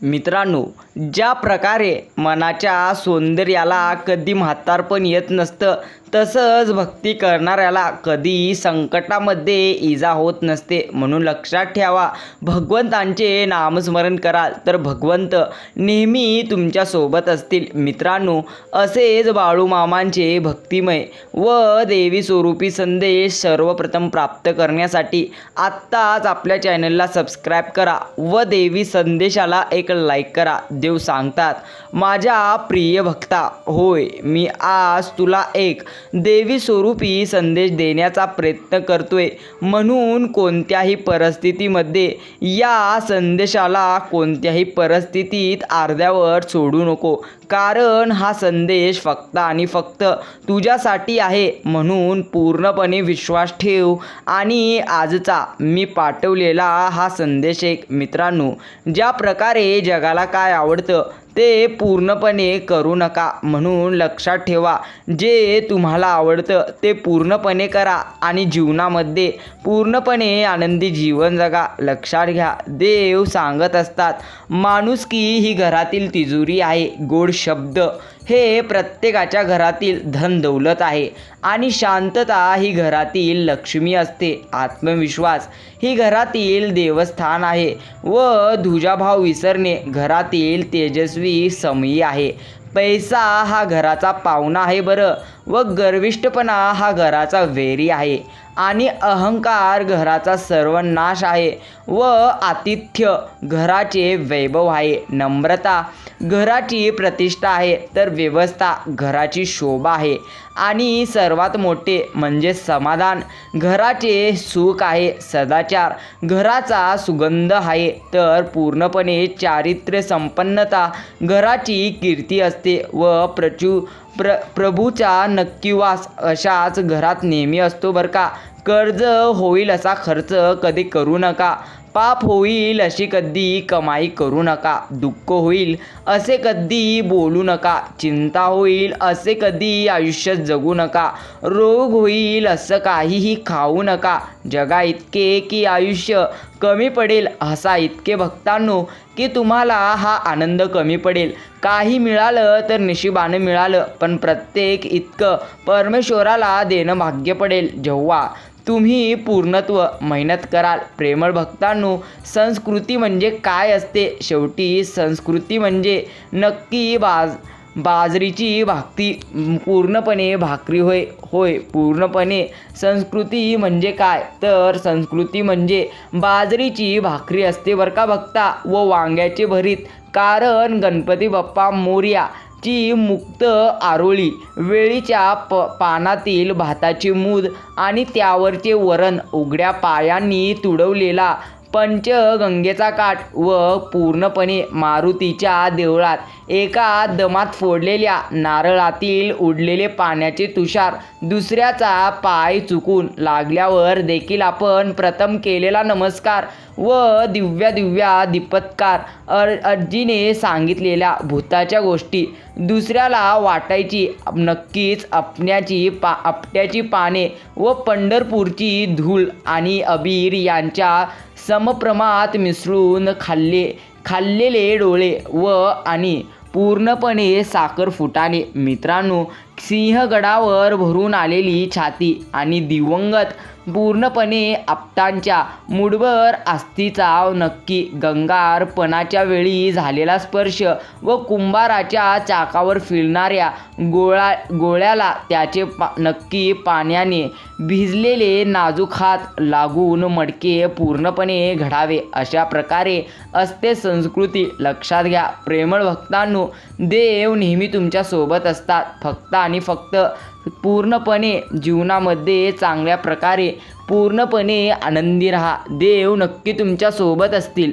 मित्रांनो ज्या प्रकारे मनाच्या सौंदर्याला कधी म्हातारपण येत नसतं तसंच भक्ती करणाऱ्याला कधी संकटामध्ये इजा होत नसते. म्हणून लक्षात ठेवा भगवंतांचे नामस्मरण कराल तर भगवंत नेहमी तुमच्यासोबत असतील. मित्रांनो असेच बाळूमामांचे भक्तिमय व देवी स्वरूपी संदेश सर्वप्रथम प्राप्त करण्यासाठी आत्ताच आपल्या चॅनलला सबस्क्राईब करा व देवी संदेशाला एक लाईक करा. देव सांगतात माझ्या प्रिय भक्ता होय मी आज तुला एक देवी स्वरूपी संदेश देण्याचा प्रयत्न करतोय. म्हणून कोणत्याही परिस्थितीमध्ये या संदेशाला कोणत्याही परिस्थितीत अर्ध्यावर सोडू नको. कारण हा संदेश फक्त आणि फक्त तुझ्यासाठी आहे. म्हणून पूर्णपणे विश्वास ठेव आणि आजचा मी पाठवलेला हा संदेश एक मित्रांनो ज्या प्रकारे जगाला काय आवडतं? ते पूर्णपणे करू नका म्हणून लक्षात ठेवा. जे तुम्हाला आवडतं ते पूर्णपणे करा आणि जीवनामध्ये पूर्णपणे आनंदी जीवन जगा. लक्षात घ्या देव सांगत असतात माणुसकी ही घरातील तिजोरी आहे गोड शब्द. हे प्रत्येकाच्या घरातील धन दौलत आहे आणि शांतता ही घरातील लक्ष्मी असते. आत्मविश्वास ही घरातील देवस्थान आहे व दुजाभाव विसरणे घरातील तेजस्वी समयी आहे. पैसा हा घराचा पाहुणा आहे बरं. व गर्विष्ठपणा हा घराचा वेरी आहे. आणि अहंकार घराचा सर्वनाश आहे. व आतिथ्य घराचे वैभव आहे. नम्रता घराची प्रतिष्ठा आहे तर व्यवस्था घराची शोभा आहे. आणि सर्वात मोठे म्हणजे समाधान. घराचे सुख आहे सदाचार. घराचा सुगंध आहे तर पूर्णपणे चारित्र्य संपन्नता घराची कीर्ती असते व प्रचू प्र प्रभूचा नक्कीवास अशाच घरात नेहमी असतो बरं का. कर्ज होईल असा खर्च कधी करू नका. पाप होईल अशी कधी कमाई करू नका दुःख होईल असे कधी बोलू नका चिंता होईल असे कधी आयुष्य जगू नका रोग होईल असं काहीही खाऊ नका. जगा इतके की आयुष्य कमी पडेल हसा इतके भक्तांनो की तुम्हाला हा आनंद कमी पडेल. काही मिळालं तर निशिबानं मिळालं पण प्रत्येक इतकं परमेश्वराला देणं भाग्य पडेल. जेव्हा तुम्ही पूर्णत्व मेहनत कराल. प्रेमळ भक्तांनो संस्कृती म्हणजे काय असते? शेवटी संस्कृती म्हणजे नक्की बाज बाजरीची भाकरी पूर्णपणे भाकरी होय होय पूर्णपणे. संस्कृती म्हणजे काय? तर संस्कृती म्हणजे बाजरीची भाकरी असते बरं का भक्ता? व वांग्याचे भरीत. कारण गणपती बाप्पा मोर्या ची मुक्त आरोळी वेळीच्या प पानातील भाताची मूद आणि त्यावरचे वरण उघड्या पायांनी तुडवलेला पंचगंगेचा काठ व पूर्णपणे मारुतीच्या देवळात एका दमात फोडलेल्या नारळातील उडलेले पाण्याचे तुषार दुसऱ्याचा पाय चुकून लागल्यावर देखील आपण प्रथम केलेला नमस्कार व दिव्या दिव्या दीपत्कार अर अर्जीने सांगितलेल्या भूताच्या गोष्टी दुसऱ्याला वाटायची नक्कीच आपण्याची पा आपट्याची पाने व पंढरपूरची धूळ आणि अबीर यांच्या समप्रमात मिसळून खाल्ले खाल्लेले डोळे व आणि पूर्णपणे साखर फुटाने. मित्रांनो सिंहगडावर भरून आलेली छाती आणि दिवंगत पूर्णपणे आपटांच्या मूडभर आस्थीचा नक्की गंगारपणाच्या वेळी झालेला स्पर्श व कुंभाराच्या चाकावर फिरणाऱ्या गोळा गोळ्याला त्याचे पा नक्की पाण्याने भिजलेले नाजूक हात लागून मडके पूर्णपणे घडावे. अशा प्रकारे असते संस्कृती लक्षात घ्या. प्रेमळ भक्तांनो देव नेहमी तुमच्यासोबत असतात. फक्त आणि फक्त पूर्णपणे जीवनामध्ये चांगल्या प्रकारे पूर्णपणे आनंदी राहा. देव नक्की तुमच्यासोबत असतील.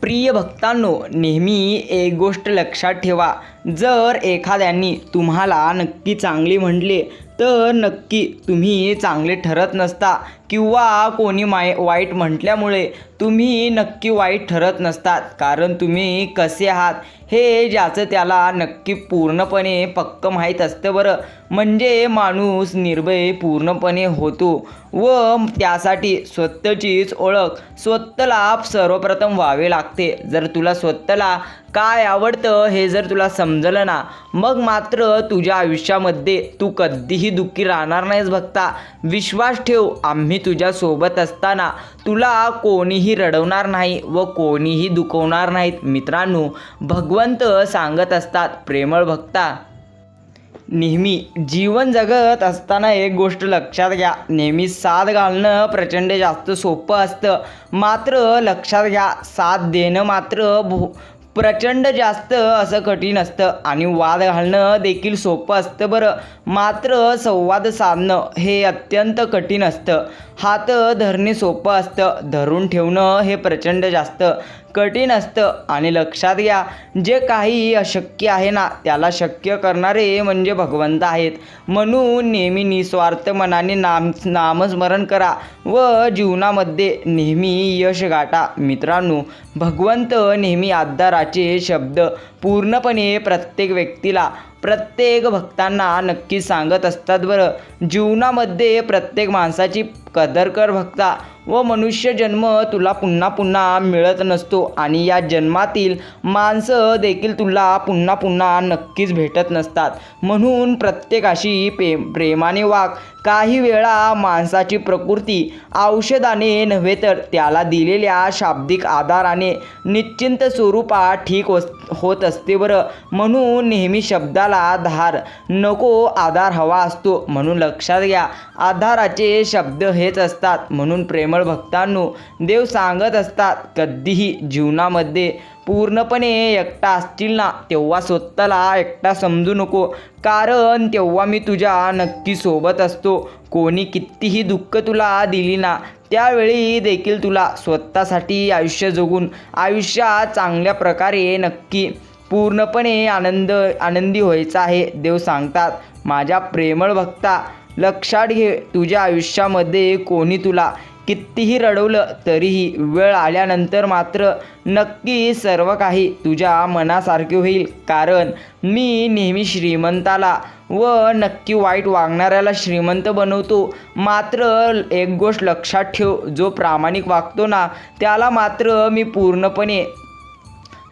प्रिय भक्तांनो नेहमी एक गोष्ट लक्षात ठेवा. जर एखाद्यांनी तुम्हाला नक्की चांगली म्हटले तर नक्की तुम्ही चांगले ठरत नसता. किंवा कोणी माय वाईट म्हटल्यामुळे तुम्ही नक्की वाईट ठरत नसतात. कारण तुम्ही कसे आहात हे ज्याचं त्याला नक्की पूर्णपणे पक्क माहीत असतं बरं. म्हणजे माणूस निर्भय पूर्णपणे होतो व त्यासाठी स्वतःचीच ओळख स्वतःला सर्वप्रथम व्हावे लागते. जर तुला स्वतःला काय आवडतं हे जर तुला समजलं ना मग मात्र तुझ्या आयुष्यामध्ये तू कधीही दुःखी राहणार नाहीस बघता विश्वास ठेव आम्ही तुझ्यासोबत असताना तुला कोणीही रडवणार नाही व कोणीही दुखवणार नाहीत. मित्रांनो भगवंत सांगत असतात प्रेमळ भक्ता. नेहमी जीवन जगत असताना एक गोष्ट लक्षात घ्या नेहमी साथ घालणं प्रचंड जास्त सोपं असतं. मात्र लक्षात घ्या साथ देणं मात्र भो प्रचंड जास्त असं कठीण असतं. आणि वाद घालणं देखील सोपं असतं बरं. मात्र संवाद साधणं हे अत्यंत कठीण असतं. हात धरणे सोपं असतं. धरून ठेवणं हे प्रचंड जास्त. कठीण असतं. आणि लक्षात घ्या जे काही अशक्य आहे ना त्याला शक्य करणारे म्हणजे भगवंत आहेत. म्हणून नेहमी निस्वार्थ मनाने नाम नामस्मरण करा व जीवनामध्ये नेहमी यश गाठा. मित्रांनो भगवंत नेहमी आधाराचे शब्द पूर्णपणे प्रत्येक व्यक्तीला प्रत्येक भक्तांना नक्की सांगत असतात बरं. जीवनामध्ये प्रत्येक माणसाची कदर कर भक्ता. व मनुष्य जन्म तुला पुन्हा पुन्हा मिळत नसतो आणि या जन्मातील माणसं देखील तुला पुन्हा पुन्हा नक्कीच भेटत नसतात. म्हणून प्रत्येकाशी पे प्रेमाने वाग. काही वेळा माणसाची प्रकृती औषधाने नव्हे तर त्याला दिलेल्या शाब्दिक आधाराने निश्चिंत स्वरूपात ठीक होत असते बरं. म्हणून नेहमी शब्दाला धार नको आधार हवा असतो. म्हणून लक्षात घ्या. आधाराचे शब्द हेच असतात. म्हणून प्रेमळ भक्तांनो देव सांगत असतात कधीही जीवनामध्ये पूर्णपणे एकटा असतील ना तेव्हा स्वतःला एकटा समजू नको. कारण तेव्हा मी तुझ्या नक्की सोबत असतो. कोणी कितीही दुःख तुला दिली ना त्यावेळी देखील तुला स्वतःसाठी आयुष्य जगून आयुष्यात चांगल्या प्रकारे नक्की पूर्णपणे आनंद आनंदी व्हायचा आहे देव सांगतात. माझ्या प्रेमळ भक्ता लक्षात घे तुझ्या आयुष्यामध्ये कोणी तुला कितीही रडवलं तरीही वेळ आल्यानंतर मात्र नक्की सर्व काही तुझ्या मनासारखे होईल. कारण मी नेहमी श्रीमंताला व नक्की वाईट वागणाऱ्याला श्रीमंत बनवतो. मात्र एक गोष्ट लक्षात ठेव जो प्रामाणिक वागतो ना त्याला मात्र मी पूर्णपणे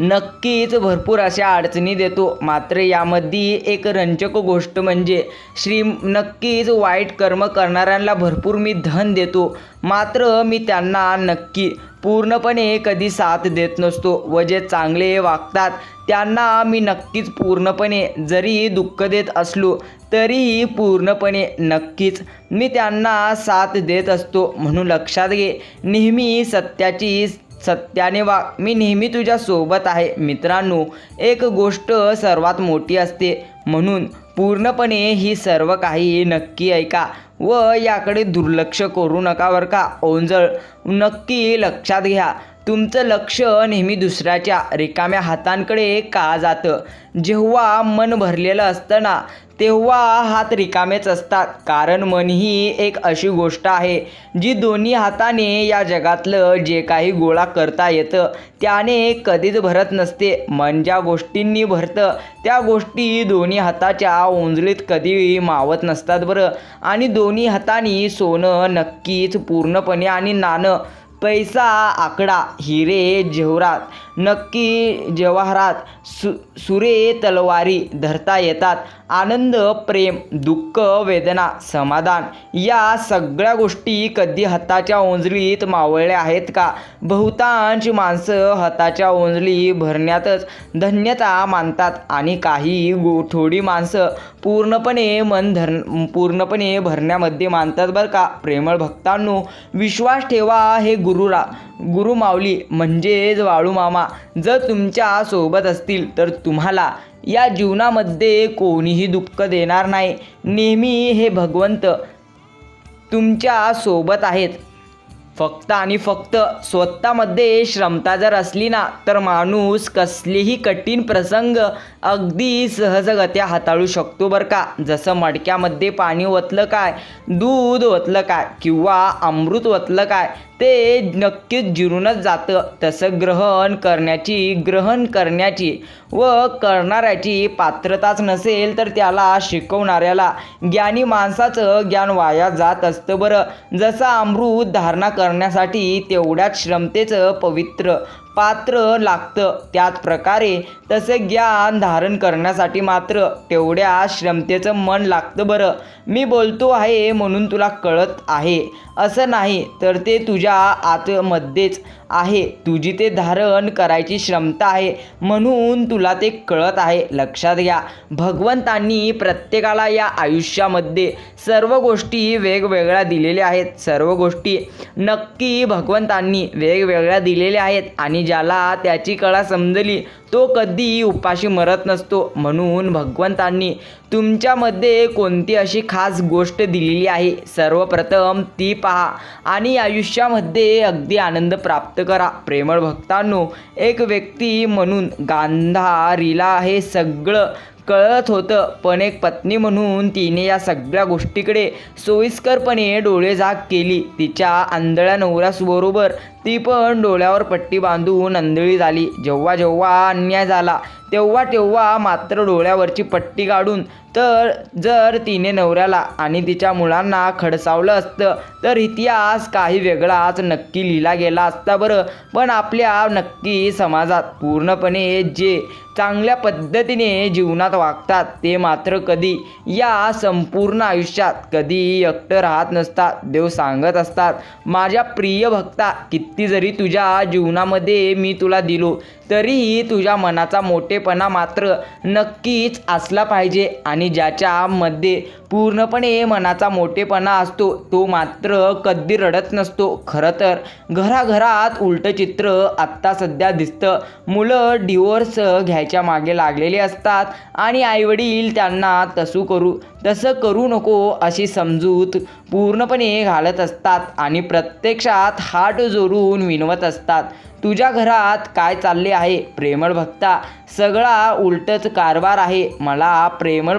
नक्कीच भरपूर अशा अडचणी देतो. मात्र यामध्ये एक रंजक गोष्ट म्हणजे श्री नक्कीच वाईट कर्म करणाऱ्यांना भरपूर मी धन देतो. मात्र मी त्यांना नक्की पूर्णपणे कधी साथ देत नसतो व जे चांगले वागतात त्यांना मी नक्कीच पूर्णपणे जरी दुःख देत असलो तरीही पूर्णपणे नक्कीच मी त्यांना साथ देत असतो. म्हणून लक्षात घे नेहमी सत्याची सत्याने वा मी नेहमी तुझ्या सोबत आहे. मित्रांनो एक गोष्ट सर्वात मोठी असते. म्हणून पूर्णपणे ही सर्व काही नक्की ऐका व याकडे दुर्लक्ष करू नका बरं का? ओंजळ नक्की लक्षात घ्या. तुमचं लक्ष नेहमी दुसऱ्याच्या रिकाम्या हातांकडे का जातं? जेव्हा मन भरलेलं असतं ना तेव्हा हात रिकामेच असतात. कारण मन ही एक अशी गोष्ट आहे जी दोन्ही हाताने या जगातलं जे काही गोळा करता येतं त्याने कधीच भरत नसते. मन ज्या गोष्टींनी भरतं त्या गोष्टी दोन्ही हाताच्या ओंजळीत कधी मावत नसतात बरं. आणि दोन्ही हातांनी सोनं नक्कीच पूर्णपणे आणि नाणं पैसा आकडा हिरे जेवरात नक्की जवाहरात सु सुरे तलवारी धरता येतात. आनंद प्रेम दुःख वेदना समाधान या सगळ्या गोष्टी कधी हाताच्या ओंजळीत मावळल्या आहेत का? बहुतांश माणसं हाताच्या ओंजळी भरण्यातच धन्यता मानतात आणि काही गो थोडी माणसं पूर्णपणे मन धर पूर्णपणे भरण्यामध्ये मानतात बरं का? प्रेमळ भक्तांनो विश्वास ठेवा हे गुरुरा गुरुमावली म्हणजेच वाळूमामा जर तुमच्यासोबत असतील तर तुम्हाला या जीवनामध्ये कोणीही दुःख देणार नाही. नेहमी हे भगवंत तुमच्यासोबत आहेत. फक्त आणि फक्त स्वतःमध्ये श्रमता जर असली ना तर माणूस कसलेही कठीण प्रसंग अगदी सहजगत्या हाताळू शकतो बरं का. जसं मडक्यामध्ये पाणी ओतलं काय दूध ओतलं काय किंवा अमृत ओतलं काय ते नक्कीच जिरूनच जातं. तसं ग्रहण करण्याची ग्रहण करण्याची व करणाऱ्याची पात्रताच नसेल तर त्याला शिकवणाऱ्याला ज्ञानी माणसाचं ज्ञान वाया जात असतं बरं. जसं अमृत धारणा करण्यासाठी तेवढ्याच श्रमतेचं पवित्र पात्र लागतं. त्याच प्रकारे तसं ज्ञान धारण करण्यासाठी मात्र तेवढ्या श्रमतेचं मन लागतं बरं. मी बोलतो आहे म्हणून तुला कळत आहे. असं नाही तर ते तुझ्या आतमध्येच आहे. तुझी ते धारण करायची क्षमता आहे म्हणून तुला ते कळत आहे. लक्षात घ्या भगवंतांनी प्रत्येकाला या आयुष्यामध्ये सर्व गोष्टी वेगवेगळ्या दिलेल्या आहेत. सर्व गोष्टी नक्की भगवंतांनी वेगवेगळ्या दिलेल्या आहेत आणि ज्याला त्याची कळा समजली तो कधीही उपाशी मरत नसतो. म्हणून भगवंतांनी तुमच्यामध्ये कोणती अशी खास गोष्ट दिलेली आहे? सर्वप्रथम ती पहा आणि आयुष्यामध्ये अगदी आनंद प्राप्त करा. प्रेमळ भक्तांनो एक व्यक्ती म्हणून गांधारीला हे सगळं कळत होतं. पण एक पत्नी म्हणून तिने या सगळ्या गोष्टीकडे सोयीस्करपणे डोळेझाक केली. तिच्या आंधळ्या नवऱ्यासबरोबर ती पण डोळ्यावर पट्टी बांधून आंधळी झाली. जेव्हा जेव्हा अन्याय झाला तेव्हा तेव्हा मात्र डोळ्यावरची पट्टी काढून तर जर तिने नवऱ्याला आणि तिच्या मुलांना खडसावलं असतं तर इतिहास काही वेगळाच नक्की लिहिला गेला असता बरं. पण आपल्या नक्की समाजात पूर्णपणे जे चांगल्या पद्धतीने जीवनात वागतात ते मात्र कधी या संपूर्ण आयुष्यात कधी एकटं राहत नसतात देव सांगत असतात. माझ्या प्रिय भक्ता किती जरी तुझ्या जीवनामध्ये मी तुला दिलो. तरीही तुझ्या मनाचा मोठेपणा मात्र नक्कीच असला पाहिजे आणि ज्याच्यामध्ये पूर्णपणे मनाचा मोठेपणा असतो तो मात्र कधी रडत नसतो. खरं तर घराघरात उलटं चित्र आत्ता सध्या दिसतं. मुलं डिवोर्स घ्यायच्या मागे लागलेले असतात आणि आईवडील त्यांना तसू करू. तसं करू नको अशी समजूत पूर्णपणे घालत असतात आणि प्रत्यक्षात हात जोडून विनवत असतात. तुझ्या घरात काय चालले आहे? प्रेमळ भक्ता सगळा उलटच कारभार आहे. मला प्रेमळ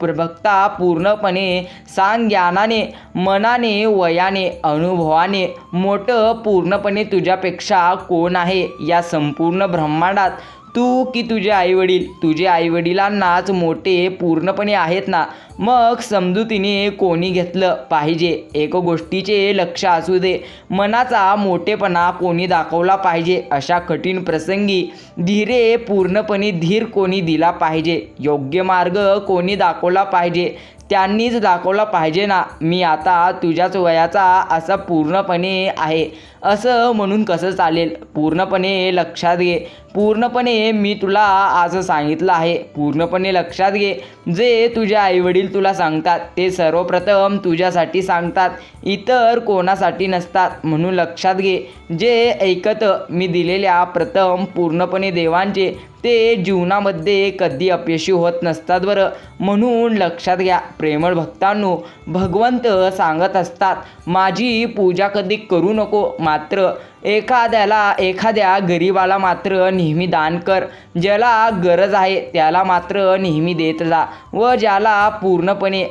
प्रभक्ता पूर्णपणे सांग ज्ञानाने मनाने वयाने अनुभवाने. मोठं पूर्णपणे तुझ्यापेक्षा कोण आहे या संपूर्ण ब्रह्मांडात? तू की तुझे आईवडील? तुझे आईवडिलांनाच मोठे पूर्णपणे आहेत ना? मग समजुतीने कोणी घेतलं पाहिजे? एक गोष्टीचे लक्ष असू दे. मनाचा मोठेपणा कोणी दाखवला पाहिजे? अशा कठीण प्रसंगी धीरे पूर्णपणे धीर कोणी दिला पाहिजे? योग्य मार्ग कोणी दाखवला पाहिजे? त्यांनीच दाखवला पाहिजे ना? मी आता तुझ्याच वयाचा असा पूर्णपणे आहे. असं म्हणून कसं चालेल? पूर्णपणे लक्षात घे. पूर्णपणे मी तुला आज सांगितलं आहे. पूर्णपणे लक्षात घे. जे तुझे आईवडील तुला सांगतात ते सर्वप्रथम तुझ्यासाठी सांगतात. इतर कोणासाठी नसतात म्हणून लक्षात घे. जे ऐकत मी दिलेल्या प्रथम पूर्णपणे देवांचे ते जीवनामध्ये कधी अपयशी होत नसतात बरं. म्हणून लक्षात घ्या. प्रेमळ भक्तांनो भगवंत सांगत असतात माझी पूजा कधी करू नको. मात्र एखाद्याला एखाद्या गरीबाला मात्र नेहमी दान कर. ज्याला गरज आहे त्याला मात्र नेहमी देत जा. व ज्याला पूर्णपणे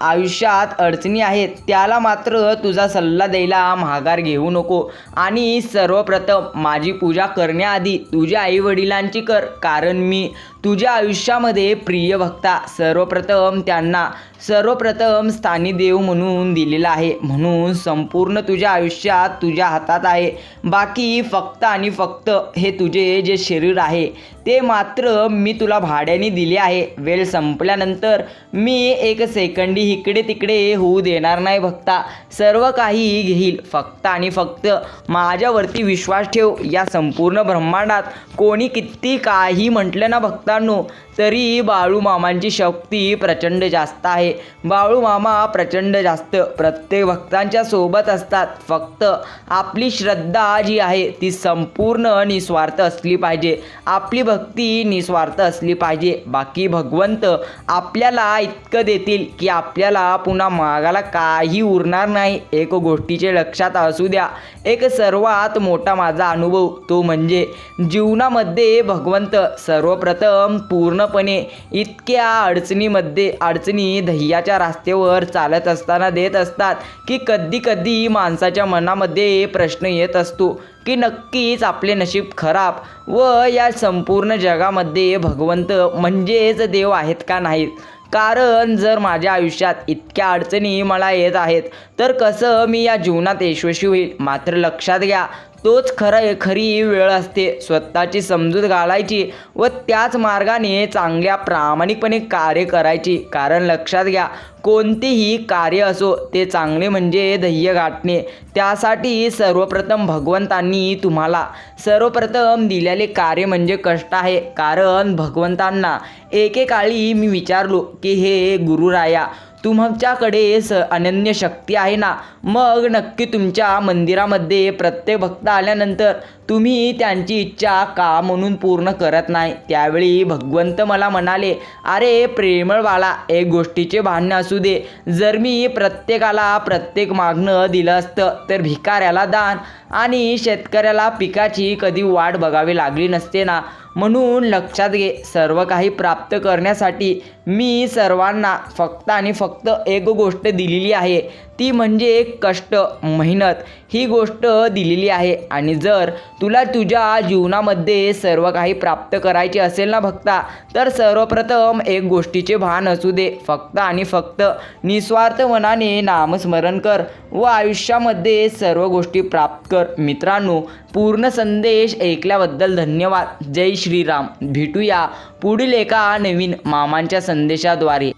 आयुष्यात अडचणी आहेत त्याला मात्र तुझा सल्ला द्यायला माघार घेऊ नको. आणि सर्वप्रथम माझी पूजा करण्याआधी तुझ्या आईवडिलांची कर कारण मी तुझ्या आयुष्यामध्ये प्रिय भक्ता सर्वप्रथम त्यांना सर्वप्रथम स्थानी देव म्हणून दिलेला आहे. म्हणून संपूर्ण तुझ्या आयुष्यात तुझ्या हातात आहे. बाकी फक्त आणि फक्त हे तुझे जे शरीर आहे ते मात्र मी तुला भाड्याने दिले आहे. वेळ संपल्यानंतर मी एक सेकंडी इकडे तिकडे होऊ देणार नाही भक्ता सर्व काही घेईल. फक्त आणि फक्त माझ्यावरती विश्वास ठेव. या संपूर्ण ब्रह्मांडात कोणी किती काही म्हटलं ना भक्ता मित्रांनो तरी बाळू मामांची शक्ती प्रचंड जास्त आहे. बाळू मामा प्रचंड जास्त. प्रत्येक भक्तांच्या सोबत असतात. फक्त आपली श्रद्धा जी आहे ती संपूर्ण निस्वार्थ असली पाहिजे. आपली भक्ती निस्वार्थ असली पाहिजे. बाकी भगवंत आपल्याला इतकं देतील की आपल्याला पुन्हा मागाला काही उरणार नाही. एक गोष्टीचे लक्षात असू द्या. एक सर्वात मोठा माझा अनुभव तो म्हणजे जीवनामध्ये भगवंत सर्वप्रथम पूर्ण पूर्णपणे इतक्या अडचणीमध्ये अडचणी ध्येयाच्या रस्त्यावर चालत असताना देत असतात की कधी कधी माणसाच्या मनामध्ये प्रश्न येत असतो की नक्कीच आपले नशीब खराब व या संपूर्ण जगामध्ये भगवंत म्हणजेच देव आहेत का नाहीत? कारण जर माझ्या आयुष्यात इतक्या अडचणी मला येत आहेत तर कसं मी या जीवनात यशस्वी होईल? मात्र लक्षात घ्या तोच खरं खरी वेळ असते. स्वतःची समजूत घालायची व त्याच मार्गाने चांगल्या प्रामाणिकपणे कार्य करायची. कारण लक्षात घ्या कोणतेही कार्य असो ते चांगले म्हणजे ध्येय गाठणे. त्यासाठी सर्वप्रथम भगवंतांनी तुम्हाला सर्वप्रथम दिलेले कार्य म्हणजे कष्ट आहे. कारण भगवंतांना एकेकाळी मी विचारलो की हे गुरुराया तुमच्याकडे स अनन्य शक्ती आहे ना? मग नक्की तुमच्या मंदिरामध्ये प्रत्येक भक्त आल्यानंतर तुम्ही त्यांची इच्छा का म्हणून पूर्ण करत नाही? त्यावेळी भगवंत मला म्हणाले अरे प्रेमळ बाळा एक गोष्टीचे भान्य असू दे. जर मी प्रत्येकाला प्रत्येक मागणं दिलं असतं तर भिकाऱ्याला दान आणि शेतकऱ्याला पिकाची कधी वाट बघावी लागली नसते ना? म्हणून लक्षात घे सर्व काही प्राप्त करण्यासाठी मी सर्वांना फक्त आणि फक्त एक गोष्ट दिलेली आहे. ती म्हणजे कष्ट मेहनत. ही गोष्ट दिलेली आहे. आणि जर तुला तुझ्या जीवनामध्ये सर्व काही प्राप्त करायचे असेल ना भक्ता तर सर्वप्रथम एक गोष्टीचे भान असू दे. फक्त आणि फक्त निस्वार्थ मनाने नामस्मरण कर व आयुष्यामध्ये सर्व गोष्टी प्राप्त कर. मित्रांनो पूर्ण संदेश ऐकल्याबद्दल धन्यवाद. जय श्रीराम. भेटूया पुढील एका नवीन मामांच्या संदेशाद्वारे.